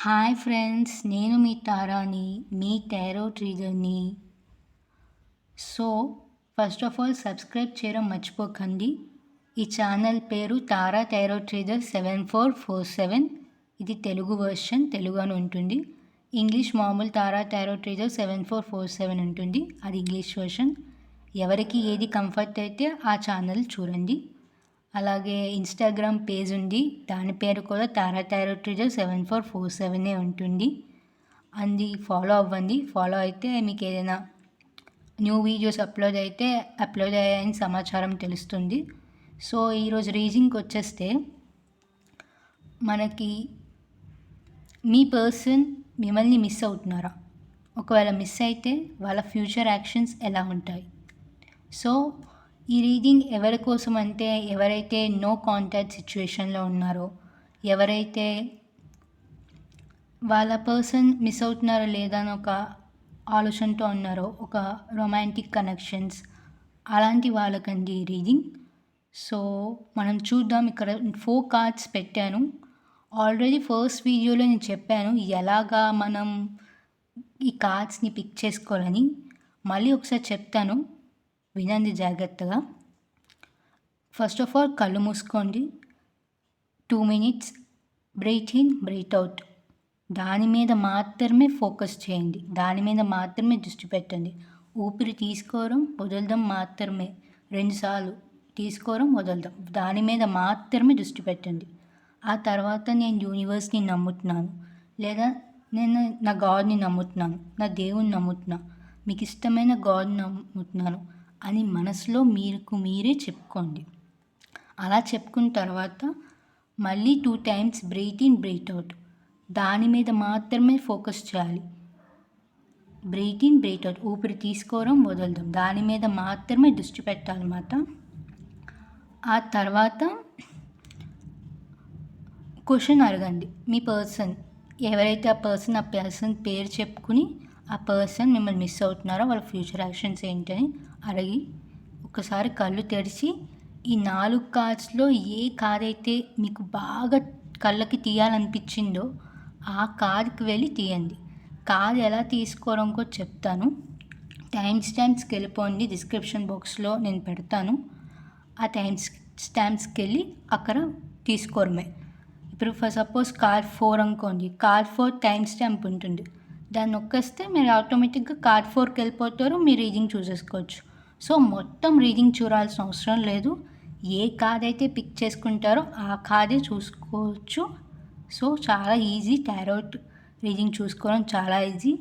Hi friends నేను మీ తారాని మీ tarot ట్రీజర్ని so first of all subscribe చేయడం మర్చిపోకండి. ఈ ఛానల్ పేరు Tara tarot treasure seven four four seven. ఇది తెలుగు వర్షన్ తెలుగు అని ఉంటుంది. ఇంగ్లీష్ మామూలు Tara tarot treasure seven four four seven ఉంటుంది. అది ఇంగ్లీష్ వర్షన్. ఎవరికి ఏది కంఫర్ట్ అయితే ఆ ఛానల్ చూడండి. అలాగే ఇన్స్టాగ్రామ్ పేజ్ ఉంది. దాని పేరు కూడా Tara tarot treasure seven four four సెవెనే ఉంటుంది. అంది ఫాలో అవ్వండి. ఫాలో అయితే మీకు ఏదైనా న్యూ వీడియోస్ అప్లోడ్ అయితే అప్లోడ్ అయ్యాయని సమాచారం తెలుస్తుంది. సో ఈరోజు రీజింగ్కి వచ్చేస్తే మనకి మీ పర్సన్ మిమ్మల్ని మిస్ అవుతున్నారా? ఒకవేళ మిస్ అయితే వాళ్ళ ఫ్యూచర్ యాక్షన్స్ ఎలా ఉంటాయి? సో ఈ రీడింగ్ ఎవరి కోసం అంటే ఎవరైతే నో కాంటాక్ట్ సిచ్యువేషన్లో ఉన్నారో ఎవరైతే వాళ్ళ పర్సన్ మిస్ అవుతున్నారో లేదా అని ఒక ఆలోచనతో ఉన్నారో ఒక రొమాంటిక్ కనెక్షన్స్ అలాంటి వాళ్ళకండి ఈ రీడింగ్. సో మనం చూద్దాం. ఇక్కడ ఫోర్ కార్డ్స్ పెట్టాను. ఆల్రెడీ ఫస్ట్ వీడియోలో నేను చెప్పాను ఎలాగా మనం ఈ కార్డ్స్ని పిక్ చేసుకోవాలని. మళ్ళీ ఒకసారి చెప్తాను. వినండి జాగ్రత్తగా. ఫస్ట్ ఆఫ్ ఆల్ కళ్ళు మూసుకోండి. Two minutes breathe in breathe out దాని మీద మాత్రమే ఫోకస్ చేయండి. దాని మీద మాత్రమే దృష్టి పెట్టండి. ఊపిరి తీసుకోవడం వదలడం మాత్రమే. రెండుసార్లు తీసుకోవడం వదలడం. దాని మీద మాత్రమే దృష్టి పెట్టండి. ఆ తర్వాత నేను యూనివర్స్ని నమ్ముతున్నాను. లేదా నేను నా గాడ్ని నమ్ముతున్నాను. నా దేవుని నమ్ముతున్నాను మీకు ఇష్టమైన గాడ్ని నమ్ముతున్నాను. అని మనసులో మీకు మీరే చెప్పుకోండి. అలా చెప్పుకున్న తర్వాత మళ్ళీ two times breathe in breathe out. దాని మీద మాత్రమే ఫోకస్ చేయాలి. Breathe in breathe out. ఊపిరి తీసుకోవడం వదలడం. దాని మీద మాత్రమే దృష్టి పెట్టాలన్నమాట ఆ తర్వాత క్వశ్చన్ అడగండి. మీ పర్సన్ ఎవరైతే ఆ పర్సన్ ఆ పర్సన్ పేరు చెప్పుకుని ఆ పర్సన్ మిమ్మల్ని మిస్ అవుతున్నారో వాళ్ళ ఫ్యూచర్ యాక్షన్స్ ఏంటని అడిగి ఒకసారి కళ్ళు తెరిచి ఈ నాలుగు కార్డ్స్లో ఏ కార్ అయితే మీకు బాగా కళ్ళకి తీయాలనిపించిందో ఆ కార్కి వెళ్ళి తీయండి. కార్ ఎలా తీసుకోవడం కూడా చెప్తాను. టైం స్టాంప్స్కి వెళ్ళిపోండి. డిస్క్రిప్షన్ బాక్స్లో నేను పెడతాను. ఆ టైం స్టాంప్స్కి వెళ్ళి అక్కడ తీసుకోవడమే. ఇప్పుడు ఫర్ సపోజ్ కార్ ఫోర్ అనుకోండి. కార్ ఫోర్ టైం స్టాంప్ ఉంటుంది. దాన్ని నొక్కేస్తే మీరు ఆటోమేటిక్గా కార్ ఫోర్కి వెళ్ళిపోతారు. మీ రీడింగ్ చూసేసుకోవచ్చు. సో మొత్తం రీడింగ్ చూడాల్సిన అవసరం లేదు. ఏ కార్డ్ అయితే పిక్ చేసుకుంటారో ఆ కార్డే చూసుకోవచ్చు. సో చాలా ఈజీ టారోట్ రీడింగ్ చూసుకోవడం చాలా ఈజీ.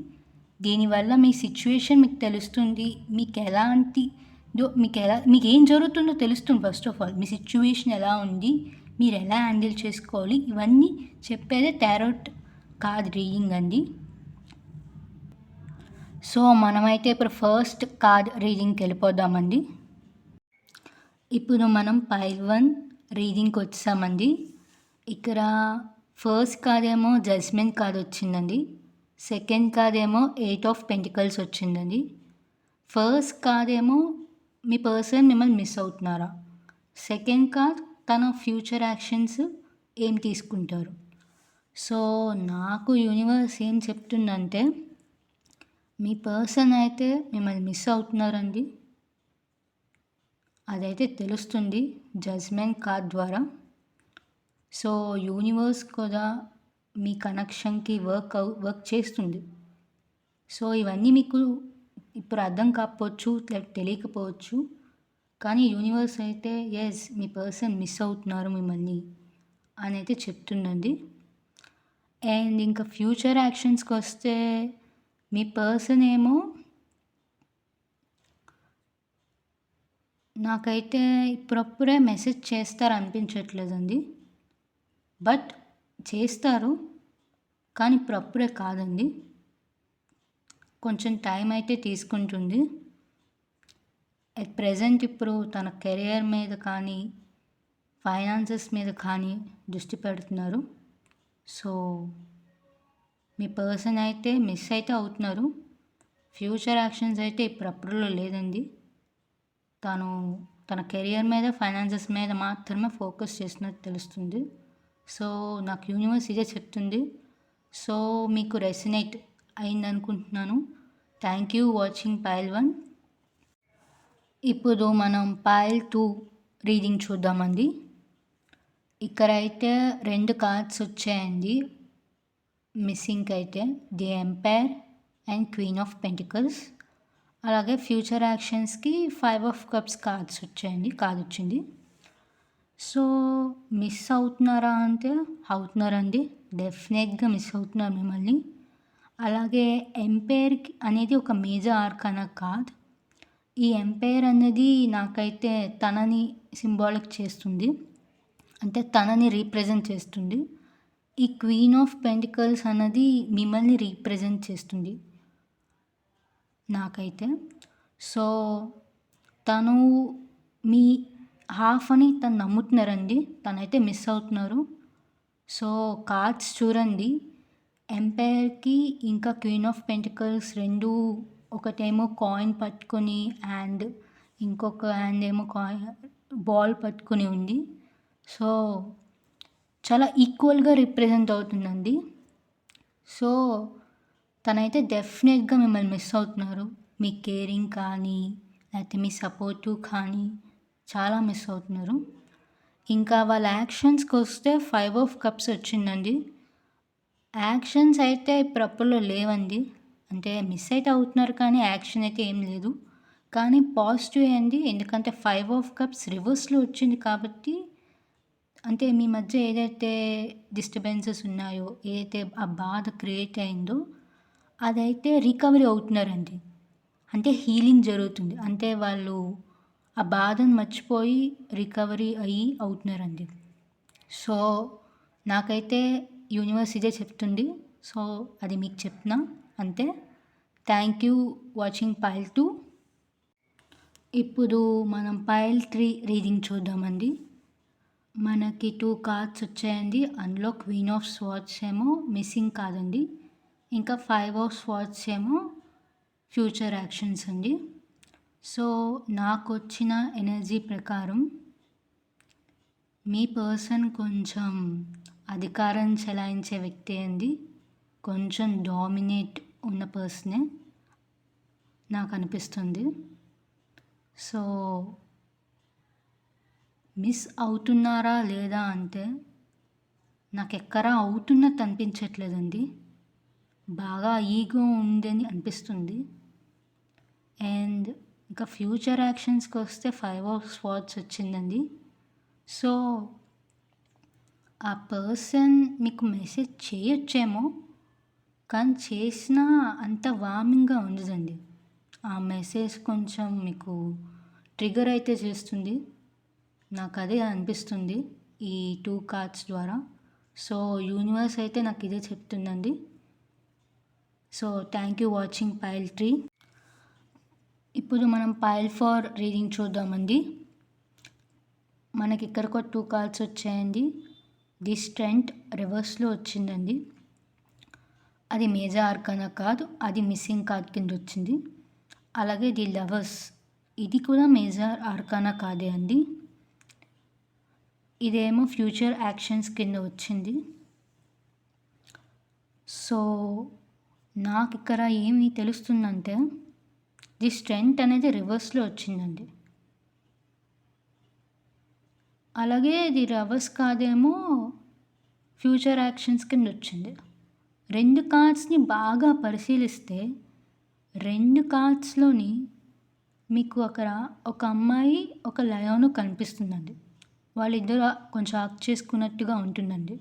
దీనివల్ల మీ సిచ్యువేషన్ మీకు తెలుస్తుంది. మీకు ఎలాంటి మీకు ఎలా మీకు ఏం జరుగుతుందో తెలుస్తుంది ఫస్ట్ ఆఫ్ ఆల్. మీ సిచ్యువేషన్ ఎలా ఉంది మీరు ఎలా హ్యాండిల్ చేసుకోవాలి ఇవన్నీ చెప్పేదే టారోట్ కార్డ్ రీడింగ్ అండి. సో మనమైతే ఇప్పుడు ఫస్ట్ కార్డ్ రీడింగ్కి వెళ్ళిపోదామండి. ఇప్పుడు మనం పైల్ వన్ రీడింగ్కి వచ్చామండి. ఇక్కడ ఫస్ట్ కార్డ్ ఏమో జడ్జ్మెంట్ కార్డ్ వచ్చిందండి. సెకండ్ కార్డ్ ఏమో ఎయిట్ ఆఫ్ పెంటికల్స్ వచ్చిందండి. ఫస్ట్ కార్డ్ ఏమో మీ పర్సన్ మిమ్మల్ని మిస్ అవుతున్నారా? సెకండ్ కార్డ్ తన ఫ్యూచర్ యాక్షన్స్ ఏం తీసుకుంటారు? సో నాకు యూనివర్స్ ఏం చెప్తుందంటే మీ పర్సన్ అయితే మిమ్మల్ని మిస్ అవుతున్నారండి. అదైతే తెలుస్తుంది జడ్జ్మెంట్ కార్డ్ ద్వారా. సో యూనివర్స్ కూడా మీ కనెక్షన్కి వర్క్ వర్క్ చేస్తుంది. సో ఇవన్నీ మీకు ఇప్పుడు అర్థం కాకపోవచ్చు తెలియకపోవచ్చు. కానీ యూనివర్స్ అయితే ఎస్ మీ పర్సన్ మిస్ అవుతున్నారు మిమ్మల్ని అని అయితే చెప్తుందండి. అండ్ ఇంకా ఫ్యూచర్ యాక్షన్స్కి వస్తే మీ పర్సన్ ఏమో నాకైతే ఇప్పుడప్పుడే మెసేజ్ చేస్తారు అనిపించట్లేదండి బట్ చేస్తారు కానీ ఇప్పుడప్పుడే కాదండి. కొంచెం టైం అయితే తీసుకుంటుంది. అట్ ప్రజెంట్ ఇప్పుడు తన కెరియర్ మీద కానీ ఫైనాన్సెస్ మీద కానీ దృష్టి పెడుతున్నారు. సో మీ పర్సన్ అయితే మిస్ అయితే అవుతున్నారు. ఫ్యూచర్ యాక్షన్స్ అయితే ఇప్పుడు అప్పుడులో లేదండి. తను తన కెరియర్ మీద ఫైనాన్సెస్ మీద మాత్రమే ఫోకస్ చేస్తున్నట్టు తెలుస్తుంది. సో నాకు యూనివర్స్ ఇదే చెప్తుంది. సో మీకు resonate అయిందనుకుంటున్నాను thank you watching pile one. ఇప్పుడు మనం పైల్ టూ రీడింగ్ చూద్దామండి. ఇక్కడైతే రెండు కార్డ్స్ వచ్చాయండి. మిస్సింగ్ అయితే the empire and queen of pentacles. అలాగే ఫ్యూచర్ యాక్షన్స్కి ఫైవ్ ఆఫ్ కప్స్ కార్డ్స్ వచ్చాయండి కార్డ్ వచ్చింది. సో మిస్ అవుతున్నారా అంటే అవుతున్నారండి. డెఫినెట్గా మిస్ అవుతున్నారు మిమ్మల్ని. అలాగే ఎంపైర్ అనేది ఒక మేజర్ ఆర్క్ అన్న కాదు ఈ ఎంపైర్ అనేది నాకైతే తనని సింబాలిక్ చేస్తుంది. అంటే తనని రీప్రజెంట్ చేస్తుంది. ఈ క్వీన్ ఆఫ్ పెంటికల్స్ అన్నది మిమ్మల్ని రీప్రజెంట్ చేస్తుంది. నాకైతే. సో తను మీ హాఫ్ అని తను నమ్ముతున్నారండి. తనైతే మిస్ అవుతున్నారు. సో కార్డ్స్ చూడండి. ఎంపైర్కి ఇంకా క్వీన్ ఆఫ్ పెంటికల్స్ రెండు ఒకటేమో కాయిన్ పట్టుకొని అండ్ ఇంకొక హ్యాండ్ ఏమో కాయిన్ బాల్ పట్టుకొని ఉంది. సో చాలా ఈక్వల్గా రిప్రజెంట్ అవుతుందండి. సో తనైతే డెఫినెట్గా మిమ్మల్ని మిస్ అవుతున్నారు. మీ కేరింగ్ కానీ లేకపోతే మీ సపోర్టు కానీ చాలా మిస్ అవుతున్నారు. ఇంకా వాళ్ళ యాక్షన్స్కి వస్తే ఫైవ్ ఆఫ్ కప్స్ వచ్చిందండి. యాక్షన్స్ అయితే ఇప్పుడు లేవండి. అంటే మిస్ అయితే అవుతున్నారు కానీ యాక్షన్ అయితే ఏం లేదు. కానీ పాజిటివ్ అయింది ఎందుకంటే ఫైవ్ ఆఫ్ కప్స్ రివర్స్లో వచ్చింది కాబట్టి అంటే మీ మధ్య ఏదైతే డిస్టర్బెన్సెస్ ఉన్నాయో ఏదైతే ఆ బాధ క్రియేట్ అయిందో అదైతే రికవరీ అవుతున్నారండి. అంటే హీలింగ్ జరుగుతుంది. అంటే వాళ్ళు ఆ బాధను మర్చిపోయి రికవరీ అయ్యి అవుతున్నారండి. సో నాకైతే యూనివర్స్ ఇదే చెప్తుంది. సో అది మీకు చెప్తున్నా. అంతే. Thank you watching pile two ఇప్పుడు మనం పైల్ త్రీ రీడింగ్ చూద్దామండి. మనకి టూ కార్డ్స్ వచ్చాయండి. అందులో క్వీన్ ఆఫ్ స్వాట్స్ ఏమో మిస్సింగ్ కాదండి ఇంకా ఫైవ్ ఆఫ్ స్వాట్స్ ఏమో ఫ్యూచర్ యాక్షన్స్ అండి. సో నాకు వచ్చిన ఎనర్జీ ప్రకారం మీ పర్సన్ కొంచెం అధికారం చెలాయించే వ్యక్తి అండి. కొంచెం డామినేట్ ఉన్న పర్సనే నాకు అనిపిస్తుంది. సో మిస్ అవుతున్నారా లేదా అంటే నాకు ఎక్కడా అవుతున్నట్టు అనిపించట్లేదండి. బాగా ఈగో ఉందని అనిపిస్తుంది. అండ్ ఇంకా ఫ్యూచర్ యాక్షన్స్కి వస్తే ఫైవ్ ఆఫ్ స్పాట్స్ వచ్చిందండి. సో ఆ పర్సన్ మీకు మెసేజ్ చేయొచ్చేమో కానీ చేసినా అంత వార్మింగ్గా ఉండదండి. ఆ మెసేజ్ కొంచెం మీకు ట్రిగర్ అయితే చేస్తుంది. నాకు అదే అనిపిస్తుంది ఈ టూ కార్డ్స్ ద్వారా. సో యూనివర్స్ అయితే నాకు ఇదే చెప్తుందండి. So thank you watching pile three. ఇప్పుడు మనం పైల్ ఫోర్ రీడింగ్ చూద్దామండి. మనకి ఇక్కడికి టూ కార్డ్స్ వచ్చాయండి. ది స్ట్రెంట్ రివర్స్లో వచ్చిందండి. అది మేజర్ ఆర్కానా కాదు అది మిస్సింగ్ కార్డ్ కింద వచ్చింది అలాగే ది లవర్స్ ఇది కూడా మేజర్ ఆర్కానా కాదే అండి. ఇదేమో ఫ్యూచర్ యాక్షన్స్ కింద వచ్చింది. సో నాకు ఇక్కడ ఏమి తెలుస్తుందంటే ది స్ట్రెంగ్త్ అనేది రివర్స్లో వచ్చిందండి. అలాగే ఇది రివర్స్ కాదేమో ఫ్యూచర్ యాక్షన్స్ కింద వచ్చింది. రెండు కార్డ్స్ని బాగా పరిశీలిస్తే రెండు కార్డ్స్లోని మీకు అక్కడ ఒక అమ్మాయి ఒక లయోను కనిపిస్తుందండి. వాళ్ళిద్దరు కొంచెం హక్ చేసుకున్నట్టుగా ఉంటుందండి.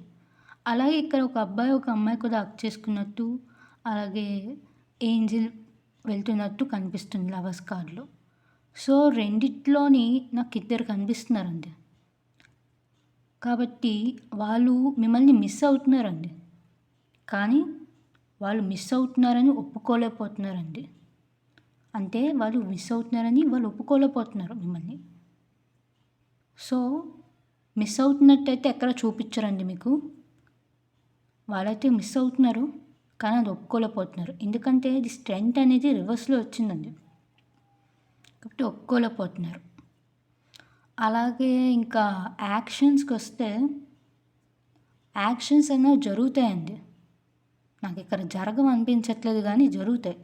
అలాగే ఇక్కడ ఒక అబ్బాయి ఒక అమ్మాయి కూడా హక్ చేసుకున్నట్టు అలాగే ఏంజిల్ వెళ్తున్నట్టు కనిపిస్తుంది లవర్స్ కార్డ్లో సో రెండిట్లోని నాకు ఇద్దరు కనిపిస్తున్నారండి. కాబట్టి వాళ్ళు మిమ్మల్ని మిస్ అవుతున్నారండి. కానీ వాళ్ళు మిస్ అవుతున్నారని ఒప్పుకోలేకపోతున్నారండి. అంటే వాళ్ళు మిస్ అవుతున్నారని వాళ్ళు ఒప్పుకోలేకపోతున్నారు మిమ్మల్ని. సో మిస్ అవుతున్నట్టయితే ఎక్కడ చూపించరండి మీకు? వాళ్ళైతే మిస్ అవుతున్నారు కానీ అది ఒప్పుకోలేకపోతున్నారు. ఎందుకంటే ఇది స్ట్రెంగ్త్ అనేది రివర్స్లో వచ్చిందండి. కాబట్టి ఒప్పుకోలేకపోతున్నారు. అలాగే ఇంకా యాక్షన్స్కి వస్తే యాక్షన్స్ అన్నా జరుగుతాయండి. నాకు ఇక్కడ జరగం అనిపించట్లేదు కానీ జరుగుతాయి.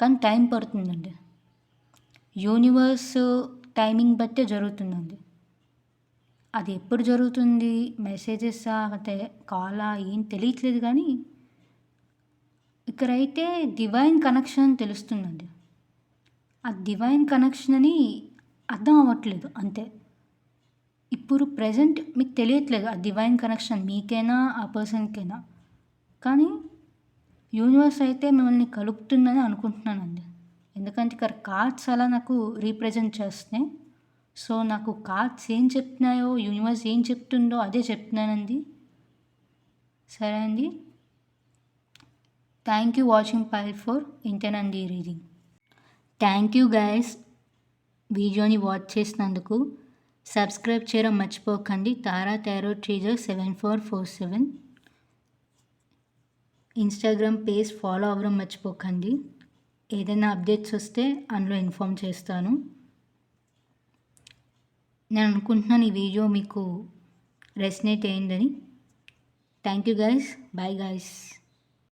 కానీ టైం పడుతుందండి. యూనివర్స్ టైమింగ్ బట్టే జరుగుతుందండి. అది ఎప్పుడు జరుగుతుంది? మెసేజెసా అయితే కాలా ఏం తెలియట్లేదు కానీ ఇక్కడైతే డివైన్ కనెక్షన్ తెలుస్తుందండి. ఆ డివైన్ కనెక్షన్ అని అర్థం అవ్వట్లేదు అంతే. ఇప్పుడు ప్రజెంట్ మీకు తెలియట్లేదు ఆ డివైన్ కనెక్షన్ మీకైనా ఆ పర్సన్కైనా కానీ యూనివర్స్ అయితే మిమ్మల్ని కలుపుతుందని అనుకుంటున్నానండి. ఎందుకంటే ఇక్కడ కార్డ్స్ అలా నాకు రీప్రజెంట్ చేస్తున్నాయి. సో నాకు కార్డ్స్ ఏం చెప్తున్నాయో యూనివర్స్ ఏం చెప్తుందో అదే చెప్తున్నానండి. సరే అండి. Thank you watching pile four ఇంటేనండి reading thank you guys వీడియోని వాచ్ చేసినందుకు సబ్స్క్రైబ్ చేయడం మర్చిపోకండి. Tara tarot treasure seven four four seven Instagram page follow అవ్వడం మర్చిపోకండి. ఏదైనా అప్డేట్స్ వస్తే అందులో ఇన్ఫామ్ చేస్తాను. నేను అనుకుంటున్నాను ఈ వీడియో మీకు రెసినేట్ అయిందని thank you guys bye guys